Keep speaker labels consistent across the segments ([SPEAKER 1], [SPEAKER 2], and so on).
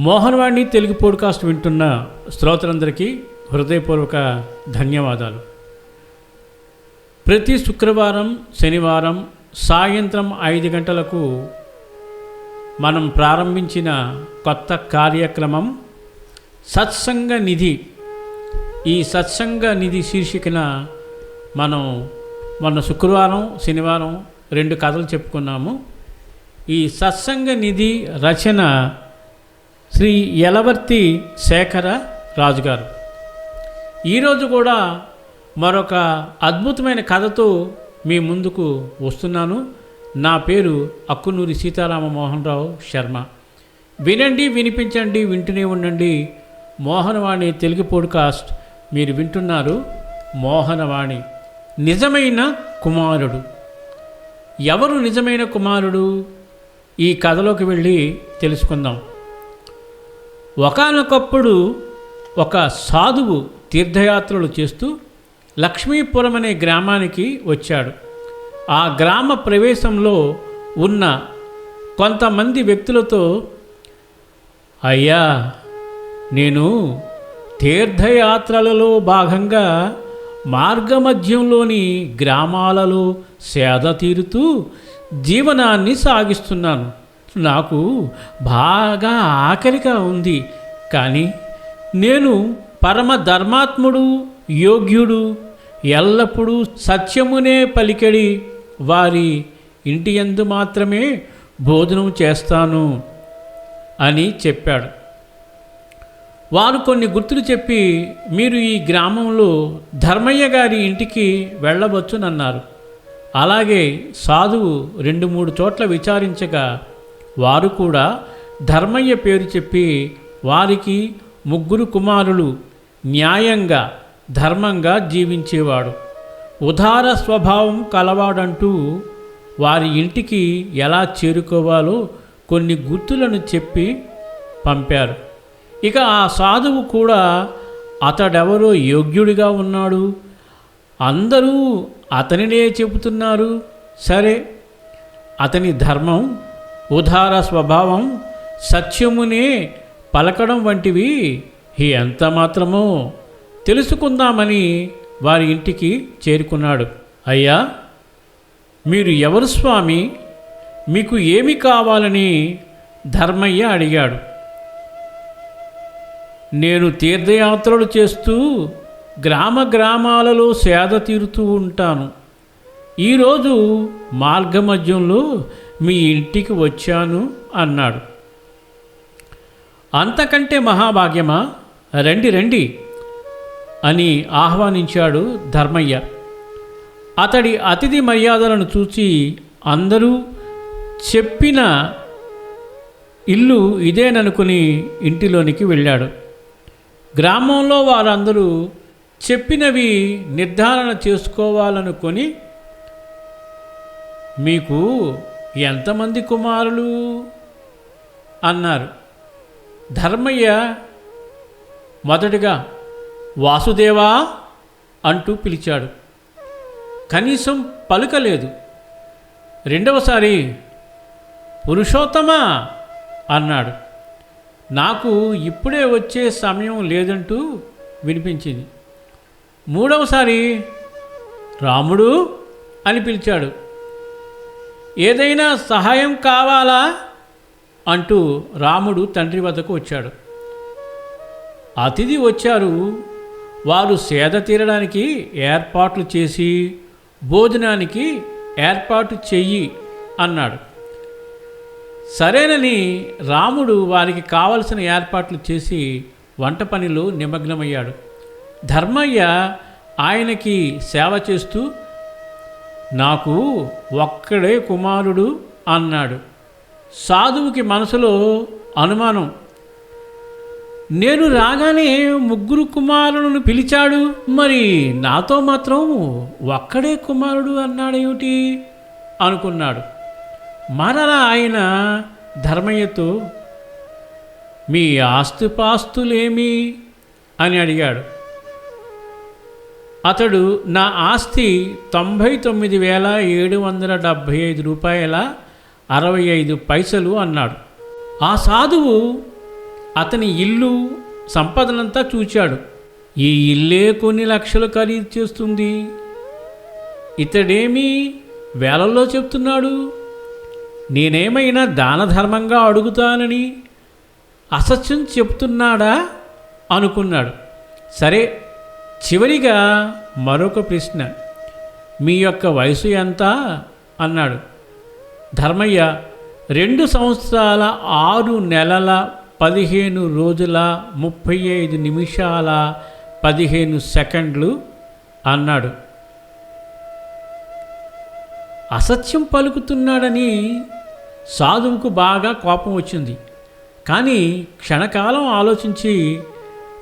[SPEAKER 1] Mohan Vani Telugu podcast వింటున్న శ్రోతలందరికీ హృదయపూర్వక ధన్యవాదాలు. ప్రతి శుక్రవారం శనివారం సాయంత్రం ఐదు గంటలకు మనం ప్రారంభించిన కొత్త కార్యక్రమం సత్సంగ నిధి. ఈ సత్సంగ నిధి శీర్షికన మనం మొన్న శుక్రవారం శనివారం రెండు కథలు చెప్పుకున్నాము. ఈ సత్సంగ నిధి రచన శ్రీ యలవర్తి శేఖర రాజు గారు ఈరోజు కూడా మరొక అద్భుతమైన కథతో మీ ముందుకు వస్తున్నాను. నా పేరు అక్కునూరి సీతారామ మోహన్ రావు శర్మ. వినండి వినిపించండి వింటూనే ఉండండి. మోహనవాణి తెలుగు పోడ్కాస్ట్. మీరు వింటున్నారు మోహనవాణి. నిజమైన కుమారుడు. ఎవరు నిజమైన కుమారుడు? ఈ కథలోకి వెళ్ళి తెలుసుకుందాం. ఒకానొకప్పుడు ఒక సాధువు తీర్థయాత్రలు చేస్తూ లక్ష్మీపురం అనే గ్రామానికి వచ్చాడు. ఆ గ్రామ ప్రవేశంలో ఉన్న కొంతమంది వ్యక్తులతో అయ్యా నేను తీర్థయాత్రలలో భాగంగా మార్గమధ్యంలోని గ్రామాలలో సేద తీరుతూ జీవనాన్ని సాగిస్తున్నాను. నాకు బాగా ఆకలిగా ఉంది కానీ నేను పరమ ధర్మాత్ముడు యోగ్యుడు ఎల్లప్పుడూ సత్యమునే పలికెడి. వారి ఇంటి యందు మాత్రమే భోజనం చేస్తాను అని చెప్పాడు. వారు కొన్ని గుర్తులు చెప్పి మీరు ఈ గ్రామంలో ధర్మయ్య గారి ఇంటికి వెళ్ళవచ్చునన్నారు. అలాగే సాధువు రెండు మూడు చోట్ల విచారించగా వారు కూడా ధర్మయ్య పేరు చెప్పి వారికి ముగ్గురు కుమారులు న్యాయంగా ధర్మంగా జీవించేవాడు. ఉదార స్వభావం కలవాడంటూ వారి ఇంటికి ఎలా చేరుకోవాలో కొన్ని గుర్తులను చెప్పి పంపారు. ఇక ఆ సాధువు కూడా అతడెవరో యోగ్యుడిగా ఉన్నాడు. అందరూ అతనినే చెబుతున్నారు. సరే అతని ధర్మం ఉదార స్వభావం సత్యమునే పలకడం వంటివి. ఎంత మాత్రమో తెలుసుకుందామని వారి ఇంటికి చేరుకున్నాడు. అయ్యా మీరు ఎవరు స్వామి? మీకు ఏమి కావాలని ధర్మయ్య అడిగాడు. నేను తీర్థయాత్రలు చేస్తూ గ్రామ గ్రామాలలో సేద తీరుతూ ఉంటాను. ఈరోజు మార్గమధ్యంలో మీ ఇంటికి వచ్చాను అన్నాడు. అంతకంటే మహాభాగ్యమా? రండి రండి అని ఆహ్వానించాడు ధర్మయ్య. అతడి అతిథి మర్యాదలను చూసి అందరూ చెప్పిన ఇల్లు ఇదేననుకుని ఇంటిలోనికి వెళ్ళాడు. గ్రామంలో వారందరూ చెప్పినవి నిర్ధారణ చేసుకోవాలనుకొని మీకు ఎంతమంది కుమారులు? అన్నారు. ధర్మయ్య మొదటిగా వాసుదేవా అంటూ పిలిచాడు. కనీసం పలుకలేదు. రెండవసారి పురుషోత్తమా అన్నాడు. నాకు ఇప్పుడే వచ్చే సమయం లేదంటూ వినిపించింది. మూడవసారి రాముడు అని పిలిచాడు. ఏదైనా సహాయం కావాలా? అంటూ రాముడు తండ్రి వద్దకు వచ్చాడు. అతిథి వచ్చారు. వారు సేద తీరడానికి ఏర్పాట్లు చేసి భోజనానికి ఏర్పాటు చెయ్యి అన్నాడు. సరేనని రాముడు వారికి కావలసిన ఏర్పాట్లు చేసి వంట పనిలో నిమగ్నమయ్యాడు. ధర్మయ్య ఆయనకి సేవ చేస్తూ నాకు ఒక్కడే కుమారుడు అన్నాడు. సాధువుకి మనసులో అనుమానం నేను రాగానే ముగ్గురు కుమారులను పిలిచాడు మరి నాతో మాత్రం ఒక్కడే కుమారుడు అన్నాడేమిటి అనుకున్నాడు. మరలా ఆయన ధర్మయ్యతో మీ ఆస్తిపాస్తులేమి? అని అడిగాడు. అతడు నా ఆస్తి తొంభై తొమ్మిది వేల ఏడు వందల డెబ్భై ఐదు రూపాయల అరవై ఐదు పైసలు అన్నాడు. ఆ సాధువు అతని ఇల్లు సంపదనంతా చూచాడు. ఈ ఇల్లే కొన్ని లక్షలు ఖరీదు చేస్తుంది. ఇతడేమి వేలల్లో చెప్తున్నాడు? నేనేమైనా దాన ధర్మంగా అడుగుతానని అసత్యం చెప్తున్నాడా? అనుకున్నాడు. సరే చివరిగా మరొక ప్రశ్న మీ యొక్క వయసు ఎంత? అన్నాడు. ధర్మయ్య రెండు సంవత్సరాల ఆరు నెలల పదిహేను రోజుల ముప్పై ఐదు నిమిషాల పదిహేను సెకండ్లు అన్నాడు. అసత్యం పలుకుతున్నాడని సాధువుకు బాగా కోపం వచ్చింది. కానీ క్షణకాలం ఆలోచించి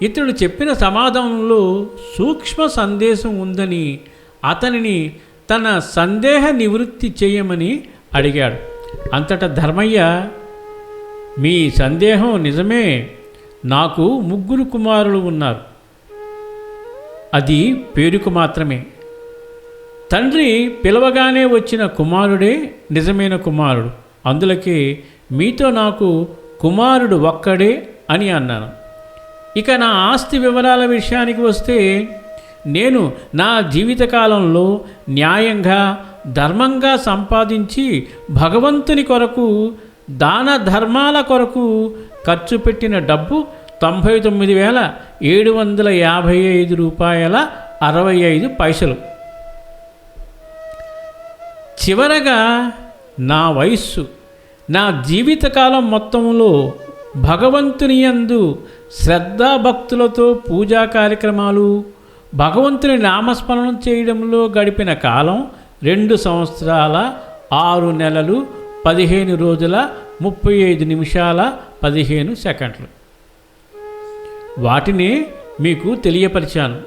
[SPEAKER 1] ఇతడు చెప్పిన సమాధానంలో సూక్ష్మ సందేశం ఉందని అతనిని తన సందేహ నివృత్తి చేయమని అడిగాడు. అంతటా ధర్మయ్య మీ సందేహం నిజమే. నాకు ముగ్గురు కుమారులు ఉన్నారు. అది పేరుకు మాత్రమే. తండ్రి పిలవగానే వచ్చిన కుమారుడే నిజమైన కుమారుడు. అందులకే మీతో నాకు కుమారుడు ఒక్కడే అని అన్నాను. ఇక నా ఆస్తి వివరాల విషయానికి వస్తే నేను నా జీవితకాలంలో న్యాయంగా ధర్మంగా సంపాదించి భగవంతుని కొరకు దాన ధర్మాల కొరకు ఖర్చు పెట్టిన డబ్బు తొంభై తొమ్మిది వేల ఏడు వందల యాభై ఐదు రూపాయల అరవై ఐదు పైసలు. చివరగా నా వయస్సు నా జీవితకాలం మొత్తంలో భగవంతుని యందు శ్రద్ధాభక్తులతో పూజా కార్యక్రమాలు భగవంతుని నామస్మరణం చేయడంలో గడిపిన కాలం రెండు సంవత్సరాల ఆరు నెలలు పదిహేను రోజుల ముప్పై ఐదు నిమిషాల పదిహేను సెకండ్లు. వాటిని మీకు తెలియపరిచాను.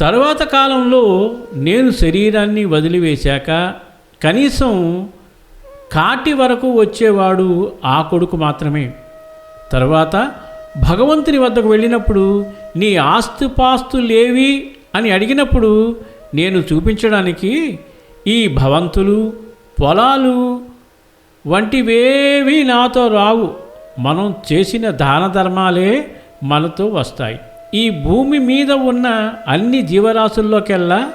[SPEAKER 1] తరువాత కాలంలో నేను శరీరాన్ని వదిలివేశాక కనీసం కాటి వరకు వచ్చేవాడు ఆ కొడుకు మాత్రమే. తర్వాత భగవంతుని వద్దకు వెళ్ళినప్పుడు నీ ఆస్తుపాస్తులేవి అని అడిగినప్పుడు నేను చూపించడానికి ఈ భవంతులు పొలాలు వంటివేవి నాతో రావు. మనం చేసిన దాన ధర్మాలే మనతో వస్తాయి. ఈ భూమి మీద ఉన్న అన్ని జీవరాశుల్లోకెల్లా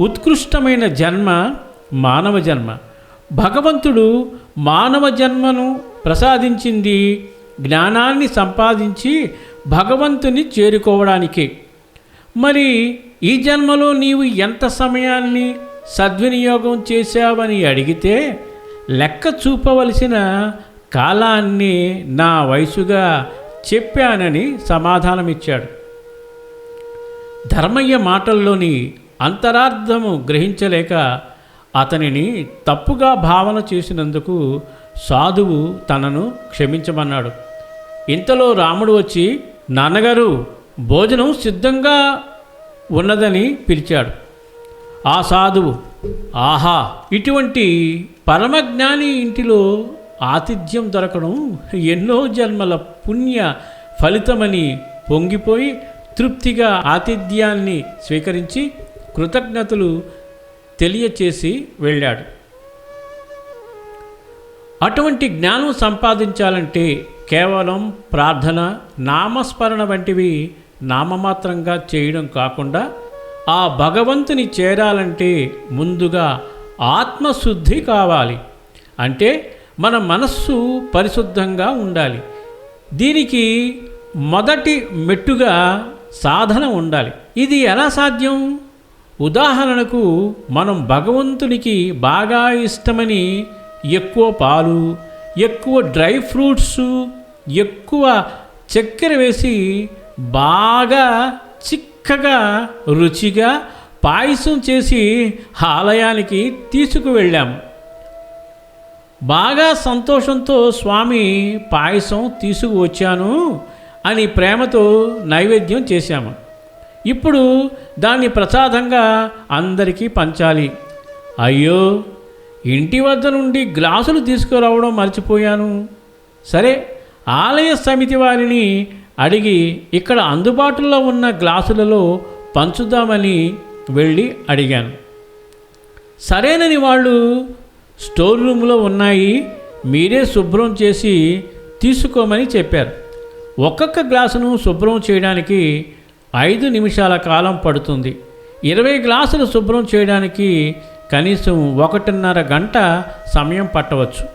[SPEAKER 1] ఉత్కృష్టమైన జన్మ మానవ జన్మ. భగవంతుడు మానవ జన్మను ప్రసాదించింది జ్ఞానాన్ని సంపాదించి భగవంతుని చేరుకోవడానికే. మరి ఈ జన్మలో నీవు ఎంత సమయాన్ని సద్వినియోగం చేశావని అడిగితే లెక్క చూపవలసిన కాలాన్ని నా వయసుగా చెప్పానని సమాధానమిచ్చాడు. ధర్మయ్య మాటల్లోని అంతరార్థము గ్రహించలేక అతనిని తప్పుగా భావన చేసినందుకు సాధువు తనను క్షమించమన్నాడు. ఇంతలో రాముడు వచ్చి నాన్నగారు భోజనం సిద్ధంగా ఉన్నదని పిలిచాడు. ఆ సాధువు ఆహా ఇటువంటి పరమజ్ఞాని ఇంటిలో ఆతిథ్యం దొరకడం ఎన్నో జన్మల పుణ్య ఫలితమని పొంగిపోయి తృప్తిగా ఆతిథ్యాన్ని స్వీకరించి కృతజ్ఞతలు తెలియచేసి వెళ్ళాడు. అటువంటి జ్ఞానం సంపాదించాలంటే కేవలం ప్రార్థన నామస్మరణ వంటివి నామమాత్రంగా చేయడం కాకుండా ఆ భగవంతుని చేరాలంటే ముందుగా ఆత్మశుద్ధి కావాలి. అంటే మన మనస్సు పరిశుద్ధంగా ఉండాలి. దీనికి మొదటి మెట్టుగా సాధన ఉండాలి. ఇది ఎలా సాధ్యం? ఉదాహరణకు మనం భగవంతునికి బాగా ఇష్టమని ఎక్కువ పాలు ఎక్కువ డ్రై ఫ్రూట్స్ ఎక్కువ చక్కెర వేసి బాగా చిక్కగా రుచిగా పాయసం చేసి ఆలయానికి తీసుకువెళ్ళాము బాగా సంతోషంతో స్వామి పాయసం తీసుకువచ్చాను అని ప్రేమతో నైవేద్యం చేశాము. ఇప్పుడు దాన్ని ప్రసాదంగా అందరికీ పంచాలి. అయ్యో! ఇంటి వద్ద నుండి గ్లాసులు తీసుకురావడం మర్చిపోయాను. సరే ఆలయ సమితి వారిని అడిగి ఇక్కడ అందుబాటులో ఉన్న గ్లాసులలో పంచుదామని వెళ్ళి అడిగాను. సరేనని వాళ్ళు స్టోర్ రూమ్లో ఉన్నాయి మీరే శుభ్రం చేసి తీసుకోమని చెప్పారు. ఒక్కొక్క గ్లాసును శుభ్రం చేయడానికి ఐదు నిమిషాల కాలం పడుతుంది. ఇరవై గ్లాసులు శుభ్రం చేయడానికి కనీసం ఒకటిన్నర గంట సమయం పట్టవచ్చు.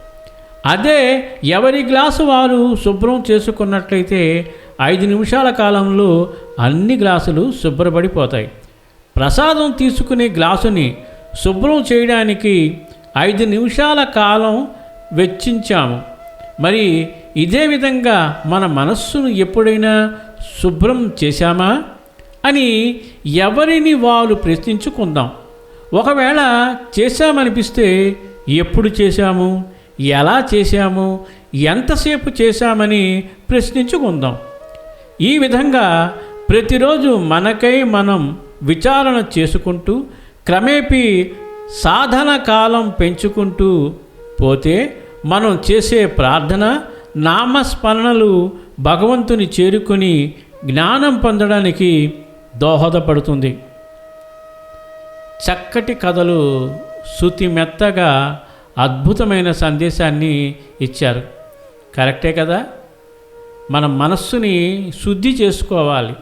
[SPEAKER 1] అదే ఎవరి గ్లాసు వారు శుభ్రం చేసుకున్నట్లయితే ఐదు నిమిషాల కాలంలో అన్ని గ్లాసులు శుభ్రపడిపోతాయి. ప్రసాదం తీసుకునే గ్లాసుని శుభ్రం చేయడానికి ఐదు నిమిషాల కాలం వెచ్చించాము. మరి ఇదే విధంగా మన మనస్సును ఎప్పుడైనా శుభ్రం చేశామా అని ఎవరిని వారు ప్రశ్నించుకుందాం. ఒకవేళ చేశామనిపిస్తే ఎప్పుడు చేశాము? ఎలా చేశాము? ఎంతసేపు చేశామని ప్రశ్నించుకుందాం. ఈ విధంగా ప్రతిరోజు మనకై మనం విచారణ చేసుకుంటూ క్రమేపీ సాధన కాలం పెంచుకుంటూ పోతే మనం చేసే ప్రార్థన నామస్మరణలు భగవంతుని చేరుకొని జ్ఞానం పొందడానికి దోహదపడుతుంది. చక్కటి కథలు శృతి మెత్తగా అద్భుతమైన సందేశాన్ని ఇచ్చారు. కరెక్టే కదా? మన మనస్సుని శుద్ధి చేసుకోవాలి.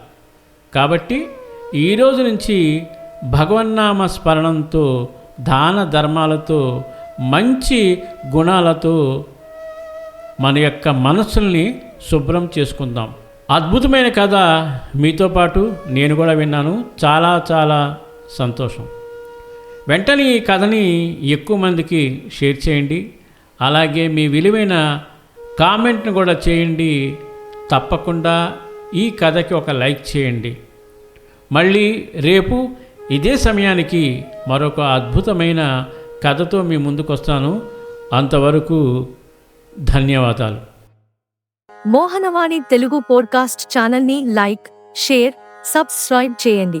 [SPEAKER 1] కాబట్టి ఈరోజు నుంచి భగవన్నామ స్మరణంతో దాన ధర్మాలతో మంచి గుణాలతో మన యొక్క మనస్సుల్ని శుభ్రం చేసుకుందాం. అద్భుతమైన కథ మీతో పాటు నేను కూడా విన్నాను. చాలా చాలా సంతోషం. వెంటనే ఈ కథని ఎక్కువ మందికి షేర్ చేయండి. అలాగే మీ విలువైన కామెంట్ని కూడా చేయండి. తప్పకుండా ఈ కథకి ఒక లైక్ చేయండి. మళ్ళీ రేపు ఇదే సమయానికి మరొక అద్భుతమైన కథతో మీ ముందుకు వస్తాను అంతవరకు ధన్యవాదాలు.
[SPEAKER 2] మోహనవాణి తెలుగు పోడ్కాస్ట్ ఛానల్ని లైక్ షేర్ సబ్స్క్రైబ్ చేయండి.